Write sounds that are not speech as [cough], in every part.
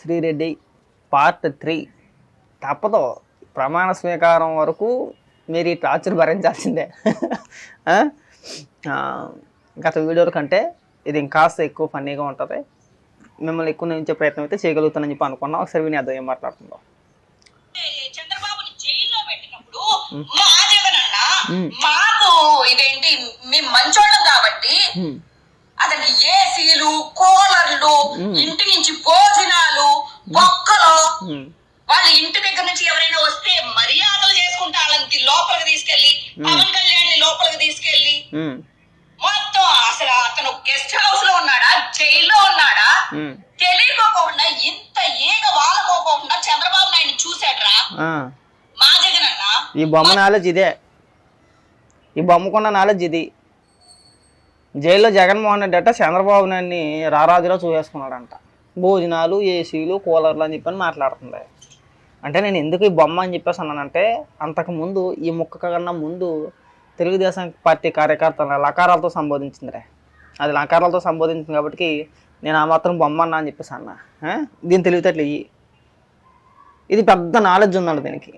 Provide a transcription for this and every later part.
Sri Reddy part three. తప్పదు. ప్రమాణ స్వీకారం వరకు మీరు ఈ టార్చర్ భరించాల్సిందే. గత వీడియోల కంటే ఇది ఇంకాస్త ఎక్కువ ఫన్నీగా ఉంటుంది. మిమ్మల్ని ఎక్కువ నుంచే ప్రయత్నం అయితే చేయగలుగుతానని చెప్పి అనుకున్నాం. ఒకసారి విని ఏం మాట్లాడుతుందో. మాకు ఇదేంటి మేము మంచోళ్ళం కాబట్టి. అతనికి ఏసీలు కూలర్లు. ఇంటి నుంచి భోజనాలు బొక్కలు. వాళ్ళ ఇంటి దగ్గర నుంచి ఎవరైనా వస్తే మర్యాదలు చేసుకుంటే వాళ్ళకి లోపలికి తీసుకెళ్ళి పవన్ కళ్యాణ్ లోపలికి తీసుకెళ్ళి. మొత్తం అసలు అతను గెస్ట్ హౌస్లో ఉన్నాడా జైల్లో ఉన్నాడా. తెలియకోకుండా ఇంత ఈగ వాలకోకుండా చంద్రబాబు నాయుడు చూశాడ్రా ఆ. మా జగనన్న ఈ బొమ్మ నాలెడ్జ్ ఇదే ఈ బొమ్మకున్న నాలెడ్జ్ ఇది జైల్లో జగన్మోహన్ రెడ్డి అట్ట చంద్రబాబు నాయుడిని రారాజులో చూసేసుకున్నాడంట. భోజనాలు ఏసీలు కూలర్లు అని చెప్పని మాట్లాడుతుంది అంటే నేను ఎందుకు ఈ బొమ్మ అని చెప్పేసి అన్నానంటే అంతకుముందు ఈ ముక్క కన్నా ముందు తెలుగుదేశం పార్టీ కార్యకర్తలను లకారాలతో సంబోధించిందిరే. అది లకారాలతో సంబోధించింది కాబట్టి నేను ఆ మాత్రం బొమ్మ అన్నా అని చెప్పేసి అన్నా. దీని తెలివితేటలు ఇయ్యి ఇది పెద్ద నాలెడ్జ్ ఉందండి దీనికి.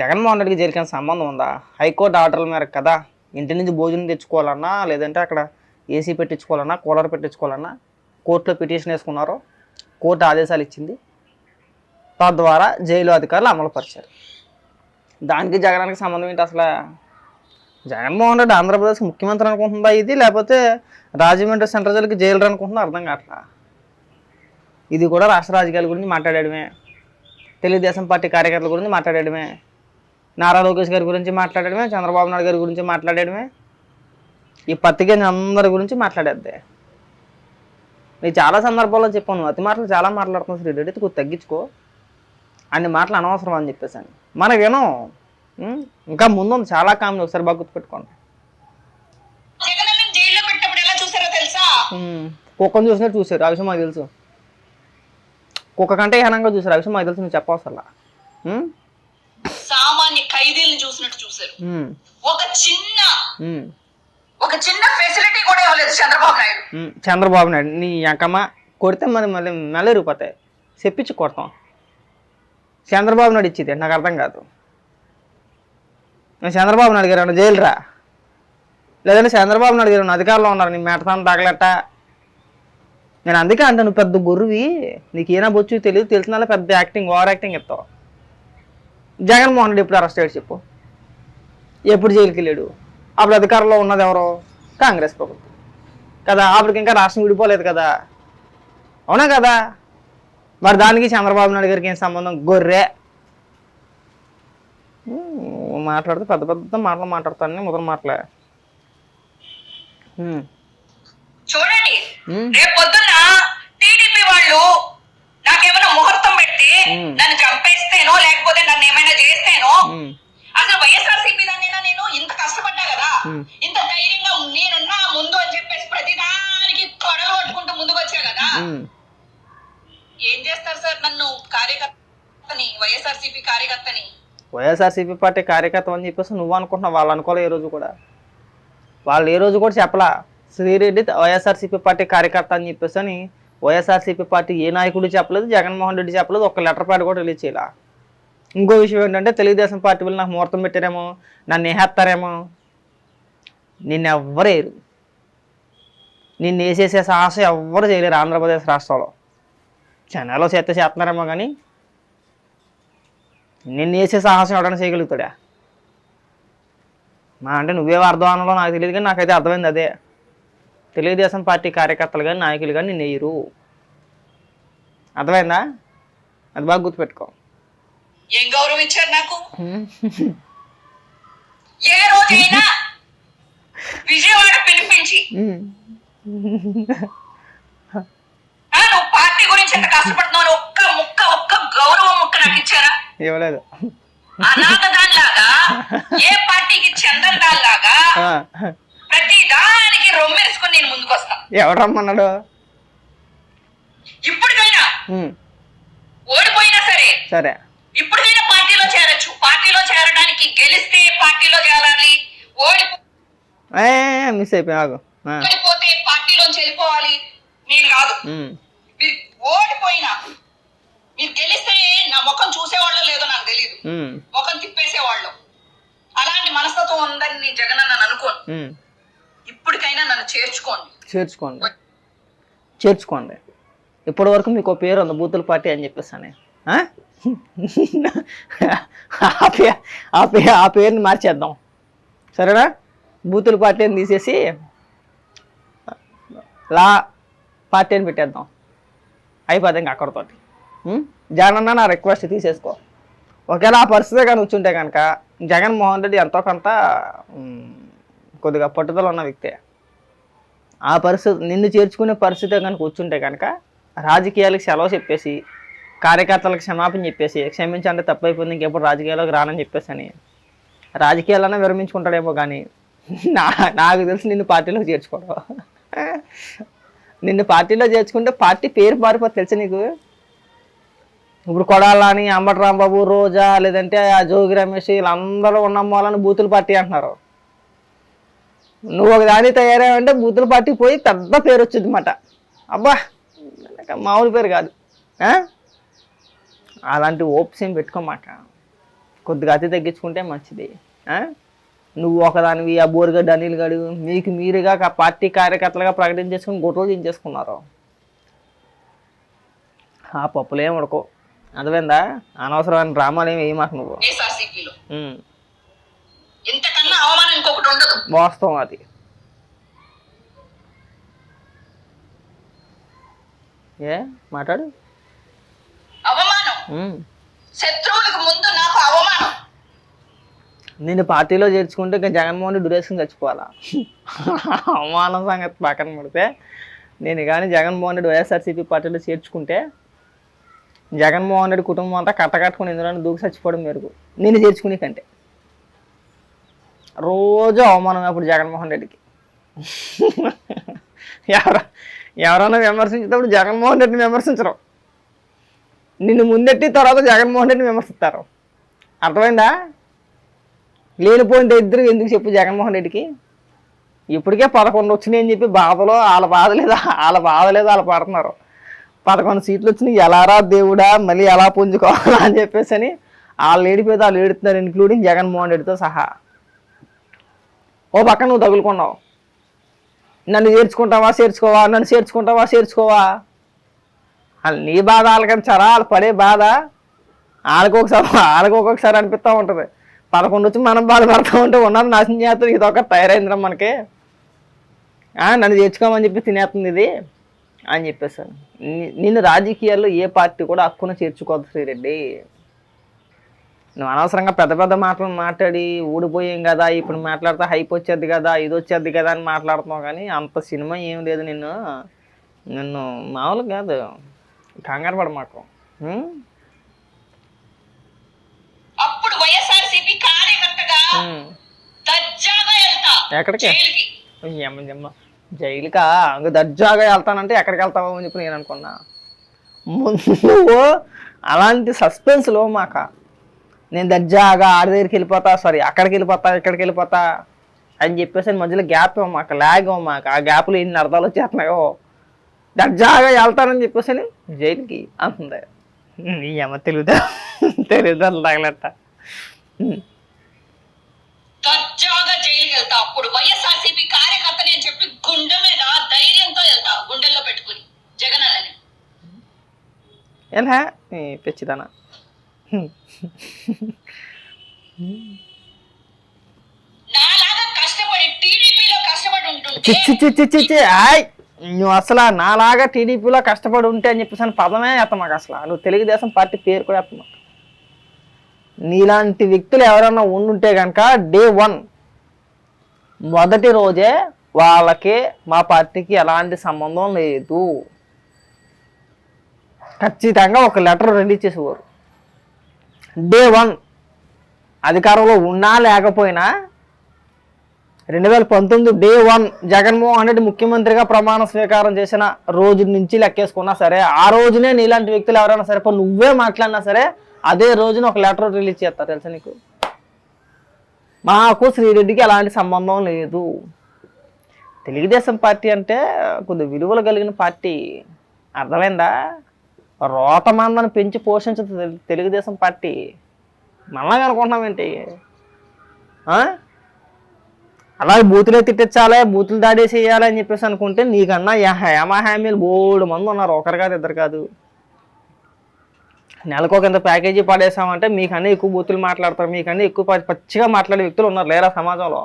జగన్మోహన్ రెడ్డికి జరిగిన సంబంధం ఉందా? హైకోర్టు ఆర్డర్ల మేరకు కదా ఇంటి నుంచి భోజనం తెచ్చుకోవాలన్నా లేదంటే అక్కడ ఏసీ పెట్టించుకోవాలన్నా కూలర్ పెట్టించుకోవాలన్నా కోర్టులో పిటిషన్ వేసుకున్నారు కోర్టు ఆదేశాలు ఇచ్చింది. తద్వారా జైలు అధికారులు అమలుపరిచారు. దానికి జగనానికి సంబంధం ఏంటి అసలు? జగన్మోహన్ రెడ్డి ఆంధ్రప్రదేశ్ ముఖ్యమంత్రి అనుకుంటుందా ఇది? లేకపోతే రాజమండ్రి సెంట్రల్ జైలుకి జైలు అనుకుంటుందా అర్థం కావట్లా? ఇది కూడా రాష్ట్ర రాజకీయాల గురించి మాట్లాడడమే తెలుగుదేశం పార్టీ కార్యకర్తల గురించి మాట్లాడడమే నారా లోకేష్ గారి గురించి మాట్లాడడమే చంద్రబాబు నాయుడు గారి గురించి మాట్లాడడమే. ఈ పత్రిక అందరి గురించి మాట్లాడేద్దే. నేను చాలా సందర్భాల్లో చెప్పాను అతి మాటలు చాలా మాట్లాడుతున్నాను శ్రీరెడ్డి కొద్ది తగ్గించుకో. అన్ని మాటలు అనవసరం అని చెప్పేసాను మనకేనో ఉం? ఇంకా ముందు ఉంది చాలా కామెడీ ఒకసారి బాగా గుర్తుపెట్టుకోండి. కుక్కను చూసినట్టు చూసారు ఆ విషయం మాకు తెలుసు. కుక్క కంటే హీనంగా చూసారు ఆ విషయం మాకు తెలుసు నువ్వు చెప్పవసరలా? సామాన్య ఖైదీలను చూసినట్టు చూసారు ఉం. ఒక చిన్న. ఒక చిన్న ఫెసిలిటీ కూడా ఇవ్వలేదు చంద్రబాబు నాయుడు. చంద్రబాబు నాయుడు నీ అంకమ్మ కొడితే మరి మళ్ళీ మళ్ళీ రూపాయి చెప్పించి కొడతాం. చంద్రబాబు నాయుడు ఇచ్చేది నాకు అర్థం కాదు. నేను చంద్రబాబు నాయుడు గారు జైలు రా లేదంటే చంద్రబాబు నాయుడు గారు అధికారంలో ఉన్నారు? నీ మెడతాను తగలట నేను అందుకే అంటే నువ్వు పెద్ద గురువి నీకు ఏనా బొచ్చు తెలియదు తెలిసిన పెద్ద యాక్టింగ్ ఓవర్ యాక్టింగ్ ఇస్తావు. జగన్మోహన్ రెడ్డి ఎప్పుడు అరెస్ట్ అయ్యాడు చెప్పు? ఎప్పుడు జైలుకి వెళ్ళాడు? అప్పుడు అధికారంలో ఉన్నది ఎవరు? కాంగ్రెస్ ప్రభుత్వం. కదా అప్పటికి ఇంకా రాష్ట్రం విడిపోలేదు కదా. అవునా కదా? మరి దానికి చంద్రబాబు నాయుడు గారికి ఏం సంబంధం? గొర్రె. మాట్లాడితే పెద్ద పెద్ద మాటలు మాట్లాడతాను మొదలు మాటలే. చూడండి ఉమ్, రేపు పొద్దున్న టీడీపీ వాళ్ళు నాకేమైనా ముహూర్తం పెట్టి. నన్ను చంపేస్తేనో లేకపోతే నన్ను ఏమైనా చేస్తేనో? అసలు వైఎస్ఆర్సీపీ దాన్నైనా నేను ఇంత కష్టపడ్డా కదా. ఇంత ధైర్యంగా నేనున్నా ముందు అని చెప్పేసి ప్రతిదానికి తొడలు పట్టుకుంటూ ముందుకు వచ్చా కదా. ఏం చేస్తారు సార్ నన్ను కార్యకర్తని వైఎస్ఆర్సీపీ కార్యకర్తని? వైఎస్ఆర్సీపీ పార్టీ కార్యకర్త అని చెప్పేసి నువ్వు అనుకుంటున్నావు వాళ్ళు అనుకోలే ఏ రోజు కూడా. వాళ్ళు ఏ రోజు కూడా చెప్పలా శ్రీరెడ్డి వైఎస్ఆర్సీపీ పార్టీ కార్యకర్త అని చెప్పేసి అని వైఎస్ఆర్సీపీ పార్టీ ఏ నాయకుడు చెప్పలేదు జగన్మోహన్ రెడ్డి చెప్పలేదు ఒక లెటర్ ప్యాడ్ కూడా రిలీజ్ చేయాల. ఇంకో విషయం ఏంటంటే తెలుగుదేశం పార్టీ వాళ్ళు నాకు ముహూర్తం పెట్టారేమో నన్ను వేసేస్తారేమో నిన్ను ఎవ్వరేరు నిన్ను వేసేసే సాహసం ఎవ్వరు చేయలేరు ఆంధ్రప్రదేశ్ రాష్ట్రంలో. చెన్నైలో చేస్తే చేస్తున్నారేమో కానీ నిన్ను వేసే సాహసం ఎవడైనా చేయగలుగుతాడా? మా అంటే నువ్వే అర్థం అనలో నాకు తెలియదు కానీ నాకైతే అర్థమైంది అదే. తెలుగుదేశం పార్టీ కార్యకర్తలు కానీ నాయకులు కానీ నిన్ను వేయరు అర్థమైందా? అది బాగా గుర్తుపెట్టుకో. ఏం గౌరవం ఇచ్చారు నాకు? [laughs] ఏ రోజైనా విజయవాడ పిలిపించి నువ్వు పార్టీ గురించి ఎంత కష్టపడుతున్నావు ఒక్క ముక్క ఒక్క గౌరవం ముక్క నాకు ఇచ్చారా? ఇవ్వలేదు. అనాథ దానిలాగా ఏ పార్టీకి చెందని దానిలాగా ఆ, ప్రతి దానికి రొమ్మేసుకుని నేను ముందుకు వస్తా ఎవడు రమ్మన్నాడు? ఇప్పటికైనా ఓడిపోయినా సరే సరే. ఇప్పుడు నేను పార్టీలో చేరొచ్చు. పార్టీలో చేరడానికి గెలిస్తే పార్టీలో చేరాలి ఓడిపో మిస్ అయిపోయి ఓడిపోతే పార్టీలో వెళ్ళిపోవాలి. నేను కాదు. మీరు ఓడిపోయినా మీరు గెలిస్తే నా ముఖం చూసేవాళ్ళు లేదో నాకు తెలియదు ముఖం తిప్పేసేవాళ్ళు. అలాంటి మనస్తత్వం ఉందని నేను జగన్ అని అనుకోను. ఇప్పటికైనా నన్ను చేర్చుకోండి. చేర్చుకోండి. చేర్చుకోండి. ఇప్పటి వరకు మీకు పేరు ఉంది బూతుల పార్టీ అని చెప్పేసి ఆ? పే ఆ పేరుని మార్చేద్దాం. సరేనా? బూతుల పార్టీ అని తీసేసి లా పార్టీ అని పెట్టేద్దాం. అయిపోతుంది ఇంకా అక్కడితోటి. జగనన్న నా రిక్వెస్ట్ తీసేసుకో. ఒకవేళ ఆ పరిస్థితి కానీ వచ్చుంటే కనుక జగన్మోహన్ రెడ్డి ఎంతో కొంత కొద్దిగా పట్టుదల ఉన్న వ్యక్తే. ఆ పరిస్థితి నిన్ను చేర్చుకునే పరిస్థితి కనుక కూర్చుంటే కనుక రాజకీయాలకు సెలవు చెప్పేసి కార్యకర్తలకు క్షమాపణ చెప్పేసి క్షమించండి తప్పైపోయింది ఇంకెప్పుడు రాజకీయాల్లోకి రానని చెప్పేసి అని రాజకీయాలన్నా విరమించుకుంటాడేమో కానీ నా నాకు తెలిసి నిన్ను పార్టీలో చేర్చుకోవడం నిన్ను పార్టీలో చేర్చుకుంటే పార్టీ పేరు మారిపోతే తెలుసు నీకు? ఇప్పుడు కొడాలని అంబటి రాంబాబు రోజా లేదంటే ఆ జోగి రమేష్ వీళ్ళందరూ ఉన్నమ్మాలని బూతుల పార్టీ అంటున్నారు. నువ్వు ఒక దాని తయారావంటే బూతుల పార్టీ పోయి పెద్ద పేరు వచ్చింది అన్నమాట అబ్బా మామూలు పేరు కాదు. ఆ? అలాంటి ఓప్స్ ఏం పెట్టుకోమాక కొద్దిగా అతి తగ్గించుకుంటే మంచిది. ఆ? నువ్వు ఒకదానివి ఆ బోరుగడ్డ అనిల్ గడు మీకు మీరుగా ఆ పార్టీ కార్యకర్తలుగా ప్రకటించేసుకుని గొడవలు దించేసుకున్నారు ఆ పప్పులు ఏం ఉడకో అర్థమైందా? అనవసరమైన డ్రామాలు ఏమి వేయమాక నువ్వు. వాస్తవం అది. ఏ? మాట్లాడు. శత్రువులకు ముందు నాకు అవమానం. నిన్ను పార్టీలో చేర్చుకుంటే ఇంకా జగన్మోహన్ రెడ్డి డ్యూరేషన్ చచ్చిపోవాలా? అవమానం సంగతి పక్కన పడితే నేను కానీ జగన్మోహన్ రెడ్డి వైఎస్ఆర్సీపీ పార్టీలో చేర్చుకుంటే జగన్మోహన్ రెడ్డి కుటుంబం అంతా కట్టకట్టుకుని ఇందులో దూకి చచ్చిపోవడం మెరుగు నేను చేర్చుకునే కంటే. రోజు అవమానం అప్పుడు జగన్మోహన్ రెడ్డికి. ఎవర ఎవరైనా విమర్శించేటప్పుడు జగన్మోహన్ రెడ్డిని విమర్శించరు. నిన్ను ముందెట్టి తర్వాత జగన్మోహన్ రెడ్డిని విమర్శిస్తారు. అర్థమైందా? లేనిపోయిన ఇద్దరు ఎందుకు చెప్పు జగన్మోహన్ రెడ్డికి? ఇప్పటికే పదకొండు వచ్చినాయి అని చెప్పి బాధలో వాళ్ళ బాధ లేదా వాళ్ళ బాధ లేదు వాళ్ళు పడుతున్నారు. పదకొండు సీట్లు వచ్చినాయి ఎలారా దేవుడా మళ్ళీ ఎలా పుంజుకోవాలా అని చెప్పేసి అని వాళ్ళు ఏడిపోతే వాళ్ళు ఏడుతున్నారు ఇంక్లూడింగ్ జగన్మోహన్ రెడ్డితో సహా. ఓ పక్క నువ్వు తగులుకున్నావు. నన్ను చేర్చుకుంటావా చేర్చుకోవా నన్ను చేర్చుకుంటావా చేర్చుకోవా? వాళ్ళు నీ బాధ వాళ్ళకని చరా వాళ్ళు పడే బాధ వాళ్ళకి ఒకసారి ఒక్కొక్కసారి అనిపిస్తూ ఉంటుంది. పదకొండు వచ్చి మనం బాధపడుతూ ఉంటే ఉన్నది నాశనం చేస్తుంది ఇది ఒక తయారైందిరా మనకి. నన్ను చేర్చుకోమని చెప్పి తినేస్తుంది ఇది అని చెప్పేసాను. నిన్ను రాజకీయాల్లో ఏ పార్టీ కూడా హక్కును చేర్చుకోవద్దు శ్రీరెడ్డి. నువ్వు అనవసరంగా పెద్ద పెద్ద మాటలు మాట్లాడి ఊడిపోయాం కదా ఇప్పుడు మాట్లాడితే హైప్ వచ్చేది కదా ఇది వచ్చేది కదా అని మాట్లాడుతున్నావు కానీ అంత సినిమా ఏం లేదు నిన్ను. నిన్ను మామూలు కాదు. కంగారు పడ మాకు? అప్పుడు వైఎస్ఆర్సీపీ కార్యకర్తగా ఉం. దర్జాగా వెళ్తా. ఎక్కడికి? జైలుకి. ఇంకా దర్జాగా వెళ్తానంటే ఎక్కడికి వెళ్తావో అని చెప్పి నేను అనుకున్నా. ముందు అలాంటి సస్పెన్స్లో మాక. నేను దర్జాగా ఆడి దగ్గరికి వెళ్ళిపోతా సారీ అక్కడికి వెళ్ళిపోతా ఇక్కడికి వెళ్ళిపోతా అని చెప్పేసి మధ్యలో గ్యాప్ ఇవ్వమాక లాగ్ ఇవ్వమాక ఆ గ్యాప్లో ఎన్ని అర్థాలు వచ్చేస్తున్నాయో. దర్జాగా వెళ్తానని చెప్పేసి అని జైలుకి అంటుంది నీ అమ్మ తెలుగుదా తెలుగుదా తగలట దర్జాగా జైలుకి వెళ్తా అప్పుడు వైఎస్ఆర్సీపీ కార్యకర్తని అని చెప్పి గుండె మీద ధైర్యంతో వెళ్తా గుండెల్లో పెట్టుకుని జగన్ అన్నని ఎలా పిచ్చిదానా నాలాగా కష్టపడి టీడీపీలో కష్టపడి ఉంటుంటే నువ్వు అసలు నాలాగా టీడీపీలో కష్టపడి ఉంటే అని చెప్పేసి అని పదమే ఎత్తాం మాకు అసలు. నువ్వు తెలుగుదేశం పార్టీ పేరు కూడా ఎత్తాం మాకు. నీలాంటి వ్యక్తులు ఎవరైనా ఉండుంటే కనుక డే వన్ మొదటి రోజే వాళ్ళకి మా పార్టీకి ఎలాంటి సంబంధం లేదు. ఖచ్చితంగా ఒక లెటర్ రిలీజ్ చేసేవారు. డే వన్ అధికారంలో ఉన్నా లేకపోయినా రెండు వేల పంతొమ్మిది డే వన్ జగన్మోహన్ రెడ్డి ముఖ్యమంత్రిగా ప్రమాణ స్వీకారం చేసిన రోజు నుంచి లెక్కేసుకున్నా సరే ఆ రోజునే నీలాంటి వ్యక్తులు ఎవరైనా సరే నువ్వే మాట్లాడినా సరే అదే రోజున ఒక లెటర్ రిలీజ్ చేస్తారు తెలుసా నీకు? మాకు శ్రీరెడ్డికి ఎలాంటి సంబంధం లేదు. తెలుగుదేశం పార్టీ అంటే కొద్ది విలువలు కలిగిన పార్టీ. అర్థమైందా? రోతమందని పెంచి పోషించదు తెలుగుదేశం పార్టీ. మళ్ళా అనుకుంటున్నామేంటి ఆ? అలాగే బూతులే తిట్టించాలి బూతులు దాడి చేయాలి అని చెప్పేసి అనుకుంటే నీకన్నా హేమా హామీలు బోడు మంది ఉన్నారు. ఒకరు కాదు ఇద్దరు కాదు. నెలకు ఒక ఇంత ప్యాకేజీ పడేసామంటే మీకన్నా ఎక్కువ బూతులు మాట్లాడతారు మీకన్నా ఎక్కువ పచ్చిగా మాట్లాడే వ్యక్తులు ఉన్నారు లేరా సమాజంలో?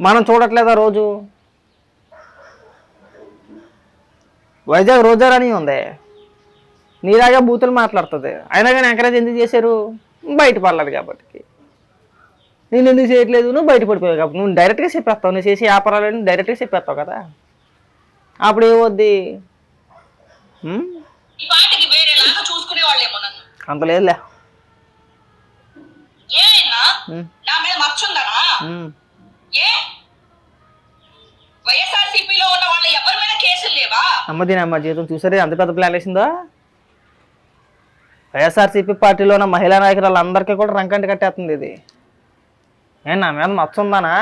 మనం చూడట్లేదా రోజు? వైజాగ్ రోజారాని ఉంది. నీలాగా బూతులు మాట్లాడుతుంది. అయినా కానీ ఎంకరేజ్ ఎందుకు చేశారు? బయట పడలేదు కాబట్టి నేను ఎందుకు చేయట్లేదు? నువ్వు బయట పడిపోయావు కాబట్టి. నువ్వు డైరెక్ట్గా చెప్పేస్తావు. నువ్వు చేసే వ్యాపారాలని డైరెక్ట్గా చెప్పేస్తావు కదా. అప్పుడు నన్ను. అంత లేదులే. ఏమైనా ఉమ్, నా మీద మర్చుందనా? ఉమ్. ఏ? వైఎస్ఆర్సీపీలో ఉన్న వాళ్ళ ఎవరి మీద కేసులు లేవా? అమ్మ దీని అమ్మ జీవితం చూసారే? అంత పెద్ద ప్లాన్ వేసిందో? వైఎస్ఆర్సీపీ పార్టీలో ఉన్న మహిళా నాయకురాలందరికీ కూడా రంకంటి కట్టేస్తుంది ఇది. ఏ నా మీద మచ్చ ఉందానా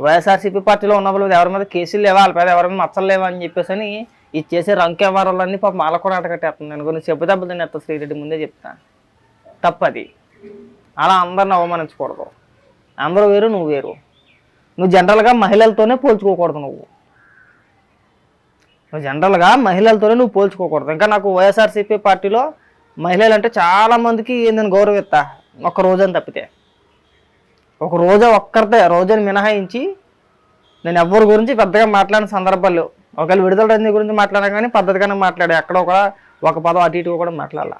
వైఎస్ఆర్సీపీ పార్టీలో ఉన్నప్పుడు ఎవరి మీద కేసులు లేవా? వాళ్ళ మీద ఎవరి మీద మచ్చలు లేవా అని చెప్పేసి అని ఇది చేసే రంకు వ్యవహారాలన్నీ పాప మాల కూడా అంటకట్టేస్తుంది నేను కొన్ని చెప్పు దెబ్బలు తినేస్తా శ్రీరెడ్డి ముందే చెప్తా. తప్పది. అలా అందరిని అవమానించకూడదు. అందరూ వేరు నువ్వు వేరు. నువ్వు జనరల్గా మహిళలతోనే పోల్చుకోకూడదు నువ్వు. నువ్వు జనరల్గా మహిళలతోనే నువ్వు పోల్చుకోకూడదు. ఇంకా నాకు వైఎస్ఆర్సీపీ పార్టీలో మహిళలు అంటే చాలామందికి ఏందని నేను గౌరవిస్తా. ఒక్క రోజని తప్పితే. ఒక రోజు ఒక్కరితే రోజుని మినహాయించి నేను ఎవరి గురించి పెద్దగా మాట్లాడిన సందర్భాలు ఒకవేళ విడుదల రంజీ గురించి మాట్లాడా కానీ పద్ధతిగానే మాట్లాడే ఎక్కడో కూడా ఒక పదం అటు ఇటు కూడా మాట్లాడాల.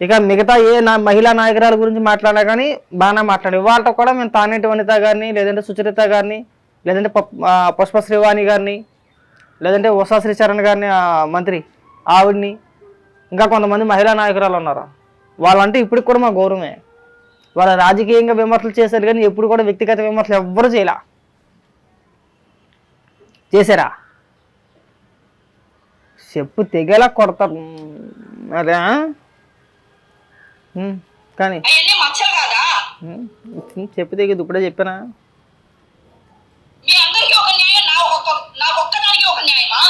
ఇక మిగతా ఏ నా మహిళా నాయకురాల గురించి మాట్లాడా కానీ బాగానే మాట్లాడి వాళ్ళతో కూడా మేము తానేటి వనిత గారిని లేదంటే సుచరిత గారిని లేదంటే పప్- పుష్ప శ్రీవాణి గారిని లేదంటే ఉషా శ్రీచరణ్ గారిని మంత్రి ఆవిడ్ని ఇంకా కొంతమంది మహిళా నాయకురాలు ఉన్నారు? వాళ్ళంటే ఇప్పటికి కూడా మా గౌరవమే. వాళ్ళ రాజకీయంగా విమర్శలు చేశారు కానీ ఎప్పుడు కూడా వ్యక్తిగత విమర్శలు ఎవ్వరు చేయలే చేశారా చెప్పు తెగేలా కొడతారు. అదే. కానీ. చెప్పు తెగదు ఇప్పుడే చెప్పానా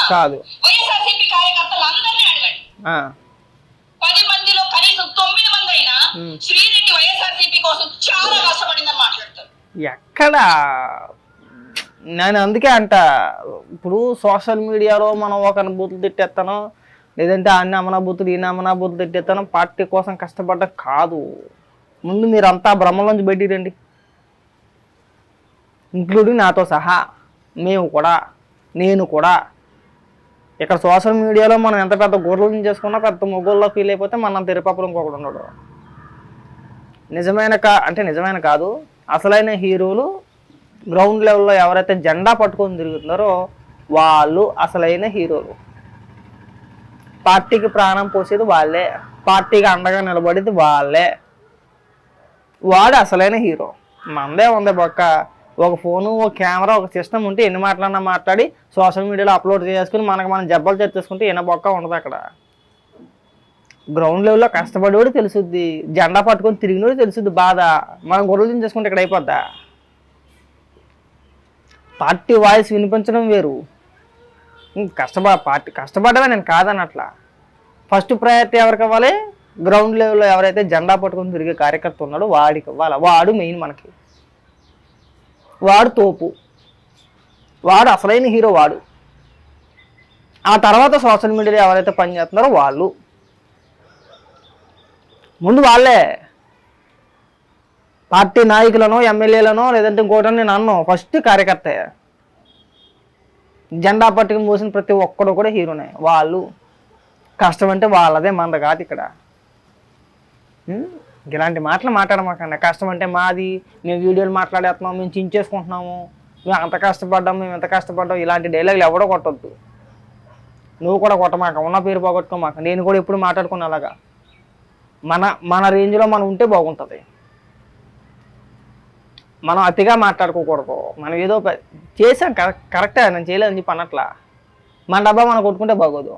కాదు వైఎస్ఆర్సీపీ కార్యకర్తలు అందరినీ అడగండి ఆ. పది మందిలో కనీసం తొమ్మిది మంది అయినా ఉమ్. శ్రీరెడ్డి కోసం చాలా కష్టపడిందని మాట్లాడతారు. ఎక్కడ? నేను అందుకే అంట ఇప్పుడు సోషల్ మీడియాలో మనం ఒక అనుభూతులు తిట్టేస్తాను లేదంటే అన్ని అమనాభూతులు ఈ ఈయన అమనా తిట్టేస్తాను పార్టీ కోసం కష్టపడ్డ కాదు. ముందు మీరంతా భ్రమలోంచి బయటికి రండి. ఇంక్లూడింగ్ నాతో సహా మేము కూడా నేను కూడా. ఇక్కడ సోషల్ మీడియాలో మనం ఎంత పెద్ద గొర్రెలను చేసుకున్నా పెద్ద మొగ్గుల్లో ఫీల్ అయిపోతే మనం తిరుపపురం ఇంకొకడు ఉండడు. నిజమైన కా అంటే నిజమైన కాదు. అసలైన హీరోలు గ్రౌండ్ లెవెల్లో ఎవరైతే జెండా పట్టుకొని తిరుగుతున్నారో వాళ్ళు అసలైన హీరోలు. పార్టీకి ప్రాణం పోసేది వాళ్ళే. పార్టీకి అండగా నిలబడేది వాళ్ళే. వాడు అసలైన హీరో. మందే ఉంది బొక్క. ఒక ఫోను ఒక కెమెరా ఒక సిస్టమ్ ఉంటే ఎన్ని మాట్లాడినా మాట్లాడి సోషల్ మీడియాలో అప్లోడ్ చేసుకుని మనకు మనం జబ్బలు తెచ్చేసుకుంటే ఎన్న బొక్క ఉండదు అక్కడ. గ్రౌండ్ లెవెల్లో కష్టపడేవాడు తెలుసుద్ది. జెండా పట్టుకొని తిరిగినోడు తెలుసుద్ది బాధ. మనం గొర్రెలు చేసుకుంటే ఇక్కడ అయిపోద్దా? పార్టీ వాయిస్ వినిపించడం వేరు. కష్టపడ పార్టీ కష్టపడ్డమే నేను కాదనట్లా ఫస్ట్ ప్రయారిటీ ఎవరికి ఇవ్వాలి గ్రౌండ్ లెవెల్లో ఎవరైతే జెండా పట్టుకొని తిరిగే కార్యకర్త ఉన్నాడో వాడికి ఇవ్వాలి. వాడు మెయిన్ మనకి. వాడు తోపు. వాడు అసలైన హీరో వాడు. ఆ తర్వాత సోషల్ మీడియాలో ఎవరైతే పనిచేస్తున్నారో వాళ్ళు. ముందు వాళ్ళే. పార్టీ నాయకులను ఎమ్మెల్యేలను లేదంటే ఇంకోటని నేను అన్నాను ఫస్ట్ కార్యకర్త. జెండా పట్టుకుని మోసిన ప్రతి ఒక్కడు కూడా హీరోనే. వాళ్ళు. కష్టం అంటే వాళ్ళదే మనది కాదు ఇక్కడ. ఇలాంటి మాటలు మాట్లాడమాకండి. కష్టం అంటే మాది. మేము వీడియోలు మాట్లాడేస్తున్నాం మేము చించేసుకుంటున్నాము. మేము అంత కష్టపడ్డాం మేము ఎంత కష్టపడ్డాం ఇలాంటి డైలాగులు ఎవడో కొట్టొద్దు. నువ్వు కూడా కొట్టమాక ఉన్న పేరు పోగొట్టుకోమాక. నేను కూడా ఎప్పుడు మాట్లాడుకున్నా అలాగా మన మన రేంజ్లో మనం ఉంటే బాగుంటుంది. మనం అతిగా మాట్లాడుకోకూడదు. మనం ఏదో చేసాం కరెక్ట్ కరెక్టే నేను చేయలేదని చెప్పి అన్నట్లా. మన డబ్బా మనం కొట్టుకుంటే బాగోదు.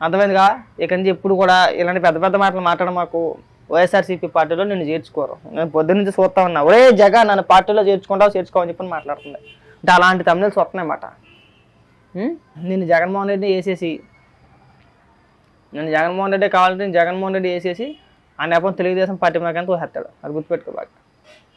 అర్థమైందిగా? ఇక నుంచి ఎప్పుడు కూడా ఇలాంటి పెద్ద పెద్ద మాటలు మాట్లాడడం మాకు వైఎస్ఆర్సీపీ పార్టీలో నేను చేర్చుకోరు. నేను పొద్దున్న నుంచి చూస్తా ఉన్నా. ఒరే జగ నన్ను పార్టీలో చేర్చుకుంటావు చేర్చుకోవని చెప్పి మాట్లాడుతుంది అంటే అలాంటి తమిళస్ వస్తున్నాయన్నమాట ఉం? నేను జగన్మోహన్ రెడ్డి వేసేసి నేను జగన్మోహన్ రెడ్డి కావాలంటే నేను జగన్మోహన్ రెడ్డి వేసేసి ఆ నెపం తెలుగుదేశం పార్టీ మాకంతా తోసేస్తాడు అది గుర్తుపెట్టుకో బాగా.